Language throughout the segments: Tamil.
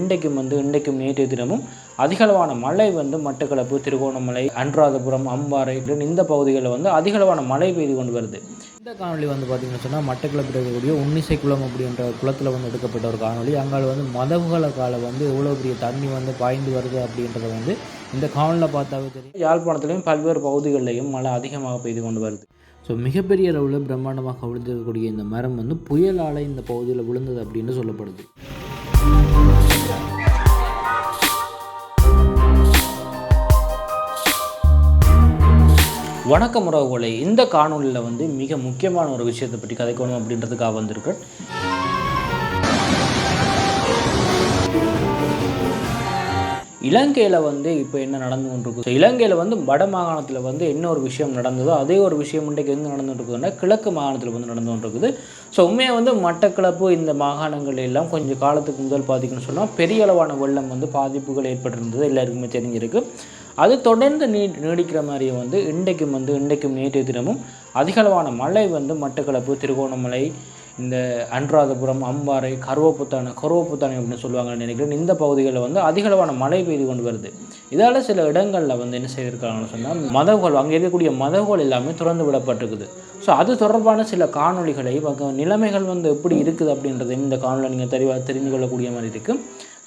இன்றைக்கும் வந்து இன்றைக்கும் நேற்று தினமும் அதிகளவான மழை வந்து மட்டக்களப்பு திருகோணமலை அன்றாதபுரம் அம்பாறை இந்த பகுதிகளில் வந்து அதிகளவான மழை பெய்து கொண்டு வருது. இந்த காணொளி வந்து பார்த்திங்கன்னு சொன்னால் மட்டக்களப்பில் இருக்கக்கூடிய உன்னிசை குளம் அப்படின்ற குளத்தில் வந்து எடுக்கப்பட்ட ஒரு காணொளி. அங்கே வந்து மதவுகள கால வந்து எவ்வளோ பெரிய தண்ணி வந்து பாய்ந்து வருது அப்படின்றத வந்து இந்த காணொலியில் பார்த்தாவே தெரியும். யாழ்ப்பாணத்துலேயும் பல்வேறு பகுதிகளிலையும் மழை அதிகமாக பெய்து கொண்டு வருது. ஸோ மிகப்பெரிய அளவில் பிரம்மாண்டமாக விழுந்திருக்கக்கூடிய இந்த மரம் வந்து புயலால் இந்த பகுதியில் விழுந்தது அப்படின்னு சொல்லப்படுது. வணக்கம் உறவுகளை. இந்த காணொலியில் வந்து மிக முக்கியமான ஒரு விஷயத்தை பற்றி கதைக்கணும் அப்படின்றதுக்காக வந்திருக்கேன் இலங்கையில் வந்து இப்போ என்ன நடந்து கொண்டிருக்கு இலங்கையில் வந்து வட மாகாணத்தில் வந்து என்ன ஒரு விஷயம் நடந்ததோ அதே ஒரு விஷயம் இன்றைக்கு எங்கே நடந்து இருக்குதுன்னா கிழக்கு மாகாணத்தில் வந்து நடந்து கொண்டிருக்குது. ஸோ உண்மையாக வந்து மட்டக்களப்பு இந்த மாகாணங்கள் எல்லாம் கொஞ்சம் காலத்துக்கு முதல் பார்த்திங்கன்னு சொன்னால் பெரிய அளவான வெள்ளம் வந்து பாதிப்புகள் ஏற்பட்டிருந்தது. எல்லாருக்குமே தெரிஞ்சிருக்கு. அது தொடர்ந்து நீ நீடிக்கிற மாதிரியே வந்து இன்றைக்கும் வந்து இன்றைக்கும் நேற்று தினமும் அதிகளவான மழை வந்து மட்டக்களப்பு திருகோணமலை இந்த அன்றாதபுரம் அம்பாறை கருவப்புத்தானை கருவப்புத்தானை அப்படின்னு சொல்லுவாங்கன்னு நினைக்கிறேன். இந்த பகுதிகளில் வந்து அதிகளவான மழை பெய்து கொண்டு வருது. இதால் சில இடங்களில் வந்து என்ன செய்திருக்காங்கன்னு சொன்னால் மதகுகள் அங்கே இருக்கக்கூடிய மதகுகள் எல்லாமே திறந்து விடப்பட்டிருக்குது. ஸோ அது தொடர்பான சில காணொளிகளை நிலைமைகள் வந்து எப்படி இருக்குது அப்படின்றதையும் இந்த காணொலியில் நீங்கள் தெளிவாக தெரிந்து கொள்ளக்கூடிய மாதிரி இருக்குது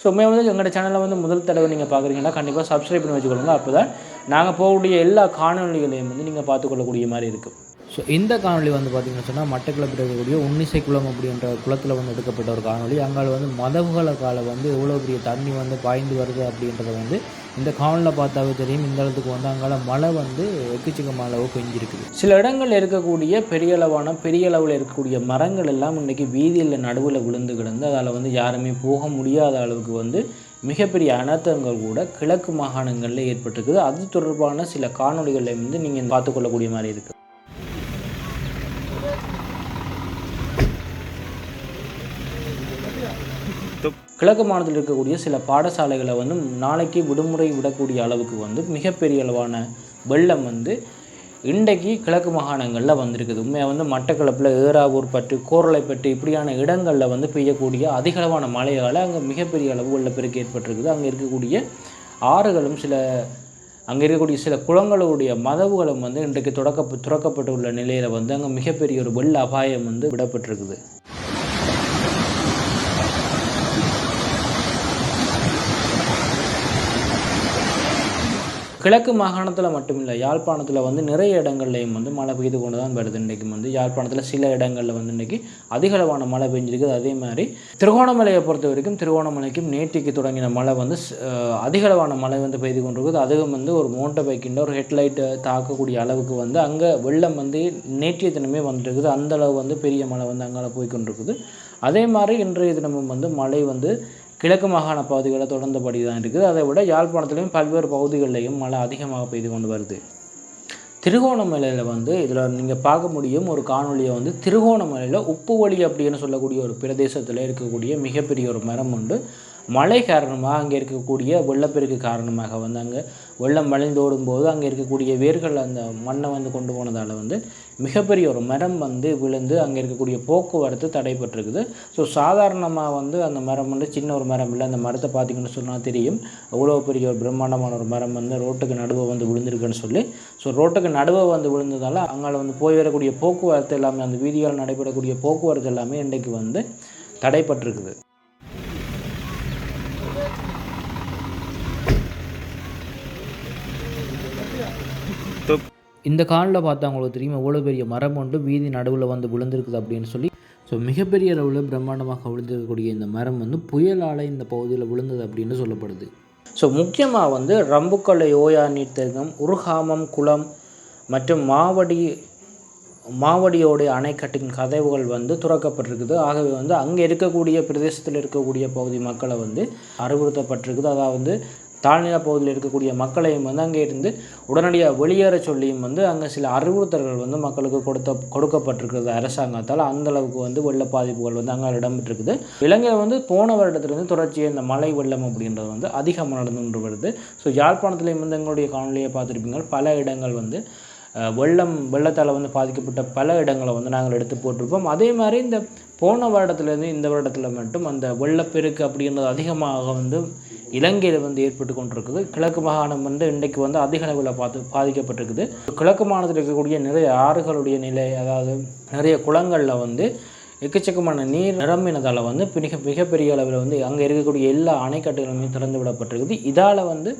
ஸோ உண்மையாக வந்து எங்களோட சேனலை வந்து முதல் தடவை நீங்கள் பார்க்குறீங்கன்னா கண்டிப்பாக சப்ஸ்கிரைப் பண்ணி வச்சுக்கொள்ளுங்க அப்போ தான் நாங்கள் போகக்கூடிய எல்லா காணொளிகளையும் வந்து நீங்கள் பார்த்துக்கொள்ளக்கூடிய மாதிரி இருக்குது ஸோ இந்த காணொலி வந்து பார்த்திங்கன்னு சொன்னால் மட்டக்களப்பில் இருக்கக்கூடிய உன்னிசை குளம் அப்படின்ற குளத்தில் வந்து எடுக்கப்பட்ட ஒரு காணொளி. அங்கால் வந்து மதகுல கால வந்து எவ்வளோ பெரிய தண்ணி வந்து பாய்ந்து வருது அப்படின்றத வந்து இந்த காணொலியில் பார்த்தாவே தெரியும். இந்த இடத்துக்கு வந்து அங்கால மழை வந்து எக்கச்சக்கமான அளவு பெஞ்சிருக்குது. சில இடங்களில் இருக்கக்கூடிய பெரிய அளவான பெரிய அளவில் இருக்கக்கூடிய மரங்கள் எல்லாம் இன்றைக்கி வீதியில் நடுவில் விழுந்து கிடந்து அதால் வந்து யாருமே போக முடியாத அளவுக்கு வந்து மிகப்பெரிய அனர்த்தங்கள் கூட கிழக்கு மாகாணங்களில் ஏற்பட்டிருக்குது. அது தொடர்பான சில காணொலிகளை வந்து நீங்கள் பார்த்துக்கொள்ளக்கூடிய மாதிரி இருக்குது கிழக்கு மாநிலத்தில் இருக்கக்கூடிய சில பாடசாலைகளை வந்து நாளைக்கு விடுமுறை விடக்கூடிய அளவுக்கு வந்து மிகப்பெரிய அளவான வெள்ளம் வந்து இன்றைக்கு கிழக்கு மாகாணங்களில் வந்திருக்குது. உண்மையாக வந்து மட்டக்களப்பில் ஏறாவூர் பட்டு கோரளைப்பட்டு இப்படியான இடங்களில் வந்து பெய்யக்கூடிய அதிகளவான மழையால் அங்கே மிகப்பெரிய அளவு வெள்ளப்பெருக்கு ஏற்பட்டிருக்குது. அங்கே இருக்கக்கூடிய ஆறுகளும் சில அங்கே இருக்கக்கூடிய சில குளங்களுடைய மதவுகளும் வந்து இன்றைக்கு தொடக்க துறக்கப்பட்டுள்ள நிலையில் வந்து அங்கே மிகப்பெரிய ஒரு வெள்ள அபாயம் வந்து விடப்பட்டிருக்குது. கிழக்கு மாகாணத்தில் மட்டும் இல்லை யாழ்ப்பாணத்தில் வந்து நிறைய இடங்கள்லையும் வந்து மழை பெய்து கொண்டு தான் வருது. இன்றைக்கு வந்து யாழ்ப்பாணத்தில் சில இடங்களில் வந்து இன்றைக்கி அதிகளவான மழை பெஞ்சிருக்குது. அதே மாதிரி திருகோணமலையை பொறுத்த வரைக்கும் திருகோணமலைக்கும் நேற்றுக்கு தொடங்கின மழை வந்து அதிகளவான மழை வந்து பெய்து கொண்டிருக்குது. அதுவும் வந்து ஒரு மோட்டர் பைக்கின்ற ஒரு ஹெட்லைட்டை தாக்கக்கூடிய அளவுக்கு வந்து அங்கே வெள்ளம் வந்து நேற்றைய தினமே வந்துருக்குது. அந்த அளவு வந்து பெரிய மழை வந்து அங்கால போய் கொண்டிருக்குது. அதே மாதிரி இன்றைய தினமும் வந்து மழை வந்து கிழக்கு மாகாண பகுதிகளில் தொடர்ந்தபடி தான் இருக்குது. அதை விட யாழ்ப்பாணத்துலேயும் பல்வேறு பகுதிகளிலையும் மழை அதிகமாக பெய்து கொண்டு வருது. திருகோணமலையில் வந்து இதில் நீங்கள் பார்க்க முடியும் ஒரு காணொலியை வந்து திருகோணமலையில் உப்புவழி அப்படின்னு சொல்லக்கூடிய ஒரு பிரதேசத்தில் இருக்கக்கூடிய மிகப்பெரிய ஒரு மரம் உண்டு. மழை காரணமாக அங்கே இருக்கக்கூடிய வெள்ளப்பெருக்கு காரணமாக வந்து அங்கே வெள்ளம் வளைந்தோடும் போது அங்கே இருக்கக்கூடிய வேர்கள் அந்த மண்ணை வந்து கொண்டு போனதால் வந்து மிகப்பெரிய ஒரு மரம் வந்து விழுந்து அங்கே இருக்கக்கூடிய போக்குவரத்து தடைப்பட்டிருக்குது ஸோ சாதாரணமாக வந்து அந்த மரம் வந்து சின்ன ஒரு மரம் இல்லை. அந்த மரத்தை பார்த்தீங்கன்னு சொன்னால் தெரியும். அவ்வளோ பெரிய ஒரு பிரம்மாண்டமான ஒரு மரம் வந்து ரோட்டுக்கு நடுவே வந்து விழுந்திருக்குன்னு சொல்லி. ஸோ ரோட்டுக்கு நடுவே வந்து விழுந்ததால் அங்கே வந்து போய் வரக்கூடிய போக்குவரத்து எல்லாமே அந்த வீதியால் நடைபெறக்கூடிய போக்குவரத்து எல்லாமே இன்றைக்கு வந்து தடைப்பட்டிருக்குது இந்த காலில் பார்த்தா அவங்களுக்கு தெரியும் எவ்வளோ பெரிய மரம் ஒன்று வீதி நடுவில் வந்து விழுந்திருக்குது அப்படின்னு சொல்லி. ஸோ மிகப்பெரிய அளவில் பிரம்மாண்டமாக விழுந்திருக்கக்கூடிய இந்த மரம் வந்து புயலால் இந்த பகுதியில் விழுந்தது அப்படின்னு சொல்லப்படுது. ஸோ முக்கியமாக வந்து ரம்புக்கலை ஓயா நீர்த்தேகம் உருகாமம் குளம் மற்றும் மாவடி மாவடியோடைய அணைக்கட்டின் கதவுகள் வந்து துறக்கப்பட்டிருக்குது. ஆகவே வந்து அங்கே இருக்கக்கூடிய பிரதேசத்தில் இருக்கக்கூடிய பகுதி மக்களை வந்து அறிவுறுத்தப்பட்டிருக்குது. அதாவது தாழ்நில பகுதியில் இருக்கக்கூடிய மக்களையும் வந்து அங்கே இருந்து உடனடியாக வெளியேற சொல்லியும் வந்து அங்கே சில அறிவுறுத்தல்கள் வந்து மக்களுக்கு கொடுத்த கொடுக்கப்பட்டிருக்கிறது அரசாங்கத்தால். அந்த அளவுக்கு வந்து வெள்ள பாதிப்புகள் வந்து அங்கே இடம்பெற்றிருக்குது. இலங்கையில் வந்து போன வருடத்திலிருந்து தொடர்ச்சியாக இந்த மழை வெள்ளம் அப்படின்றது வந்து அதிகமாக நடந்து கொண்டு வருது. ஸோ யாழ்ப்பாணத்துலேயும் வந்து எங்களுடைய காணொலியை பார்த்துருப்பீங்க பல இடங்கள் வந்து வெள்ளம் வெள்ளத்தால் வந்து பாதிக்கப்பட்ட பல இடங்களை வந்து நாங்கள் எடுத்து போட்டிருப்போம். அதே மாதிரி இந்த போன வருடத்துலேருந்து இந்த வருடத்தில் மட்டும் அந்த வெள்ளப்பெருக்கு அப்படின்றது அதிகமாக வந்து இலங்கையில் வந்து ஏற்பட்டு கொண்டிருக்குது. கிழக்கு மாகாணம் வந்து இன்றைக்கு வந்து அதிக அளவில் பார்த்து பாதிக்கப்பட்டிருக்குது. கிழக்கு மாகாணத்தில் இருக்கக்கூடிய நிறைய ஆறுகளுடைய நிலை அதாவது நிறைய குளங்களில் வந்து எக்கச்சக்கமான நீர் நிரம்பினதால் வந்து மிக மிகப்பெரிய அளவில் வந்து அங்கே இருக்கக்கூடிய எல்லா அணைக்கட்டுகளுமே திறந்து விடப்பட்டிருக்குது. இதால் வந்து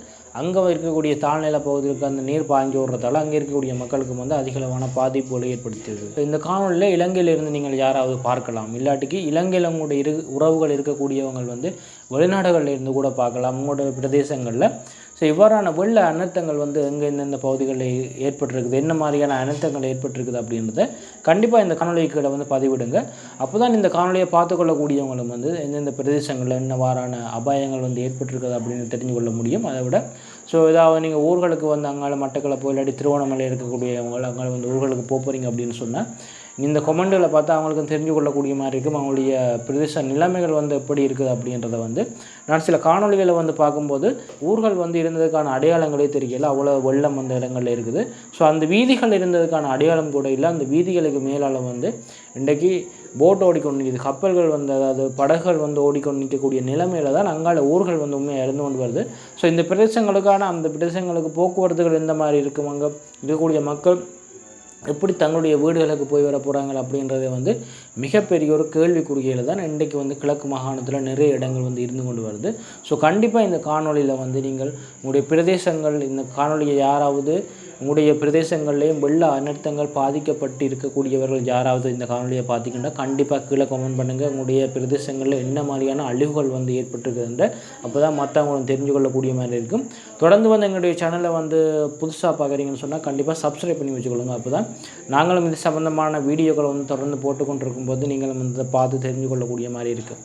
அங்கே இருக்கக்கூடிய தாழ்நிலை பகுதிகளுக்கு அந்த நீர் பாய்ஞ்சு விடுறதால அங்கே இருக்கக்கூடிய மக்களுக்கும் வந்து அதிகளவான பாதிப்புகளை ஏற்படுத்தியது இந்த காணொலியில் இலங்கையிலிருந்து நீங்கள் யாராவது பார்க்கலாம். இல்லாட்டிக்கு இலங்கையில் உங்களுடைய இரு உறவுகள் இருக்கக்கூடியவங்க வந்து வெளிநாடுகளில் இருந்து கூட பார்க்கலாம். உங்களோட பிரதேசங்களில் ஸோ இவ்வாறான வெள்ள அனர்த்தங்கள் வந்து எங்கே எந்தெந்த பகுதிகளில் ஏற்பட்டிருக்குது? என்ன மாதிரியான அனர்த்தங்கள் ஏற்பட்டிருக்குது அப்படின்றத கண்டிப்பாக இந்த காணொலிகளை வந்து பதிவிடுங்க. அப்போ தான் இந்த காணொலியை பார்த்துக்கொள்ளக்கூடியவங்களும் வந்து எந்தெந்த பிரதேசங்களில் என்னவாறான அபாயங்கள் வந்து ஏற்பட்டிருக்குது அப்படின்னு தெரிஞ்சு கொள்ள முடியும். அதை விட ஸோ ஏதாவது நீங்கள் ஊர்களுக்கு வந்து அங்கால மட்டக்களப்போ இல்லாட்டி திருவண்ணாமலை இருக்கக்கூடியவங்க அங்கால வந்து ஊர்களுக்கு போக போகிறீங்க அப்படின்னு சொன்னால் இந்த கொமெண்ட்களை பார்த்தா அவங்களுக்கு தெரிஞ்சு கொள்ளக்கூடிய மாதிரி இருக்கும். அவங்களுடைய பிரதேச நிலைமைகள் வந்து எப்படி இருக்குது அப்படின்றத வந்து நான் சில காணொளிகளை வந்து பார்க்கும்போது ஊர்கள் வந்து இருந்ததுக்கான அடையாளங்களே தெரியல. அவ்வளோ வெள்ளம் அந்த இடங்களில் இருக்குது. ஸோ அந்த வீதிகள் இருந்ததுக்கான அடையாளம் கூட இல்லை. அந்த வீதிகளுக்கு மேலால் வந்து இன்றைக்கி போட் ஓடிக்கொண்டு நிற்குது. கப்பல்கள் வந்து அதாவது படகுகள் வந்து ஓடிக்கொண்டு நிற்கக்கூடிய நிலைமையில தான் அங்கால ஊர்கள் வந்து உண்மையாக இருந்து கொண்டு வருது. ஸோ இந்த பிரதேசங்களுக்கான அந்த பிரதேசங்களுக்கு போக்குவரத்துகள் எந்த மாதிரி இருக்கும்? அங்கே இருக்கக்கூடிய மக்கள் எப்படி தங்களுடைய வீடுகளுக்கு போய் வர போகிறாங்க அப்படின்றத வந்து மிகப்பெரிய ஒரு கேள்விக்குறியில் தான் இன்றைக்கு வந்து கிழக்கு மாகாணத்தில் நிறைய இடங்கள் வந்து இருந்து கொண்டு வருது. ஸோ கண்டிப்பாக இந்த காணொளியில் வந்து நீங்கள் உங்களுடைய பிரதேசங்கள் இந்த காணொளியை யாராவது உங்களுடைய பிரதேசங்கள்லேயும் வெள்ள அனர்த்தங்கள் பாதிக்கப்பட்டு இருக்கக்கூடியவர்கள் யாராவது இந்த காணொலியை பார்த்தீங்கன்னா கண்டிப்பாக கீழே கமெண்ட் பண்ணுங்கள் உங்களுடைய பிரதேசங்களில் என்ன மாதிரியான அழிவுகள் வந்து ஏற்பட்டிருக்குதுன்ற அப்போ தான் மற்றவங்களும் தெரிஞ்சு கொள்ளக்கூடிய மாதிரி இருக்கும். தொடர்ந்து வந்து எங்களுடைய சேனலை வந்து புதுசாக பார்க்குறீங்கன்னு சொன்னால் கண்டிப்பாக சப்ஸ்கிரைப் பண்ணி வச்சுக்கொள்ளுங்க அப்போ தான் நாங்களும் இது சம்மந்தமான வீடியோக்களை வந்து தொடர்ந்து போட்டுக்கொண்டு இருக்கும்போது நீங்களும் வந்து பார்த்து தெரிஞ்சு கொள்ளக்கூடிய மாதிரி இருக்கும்.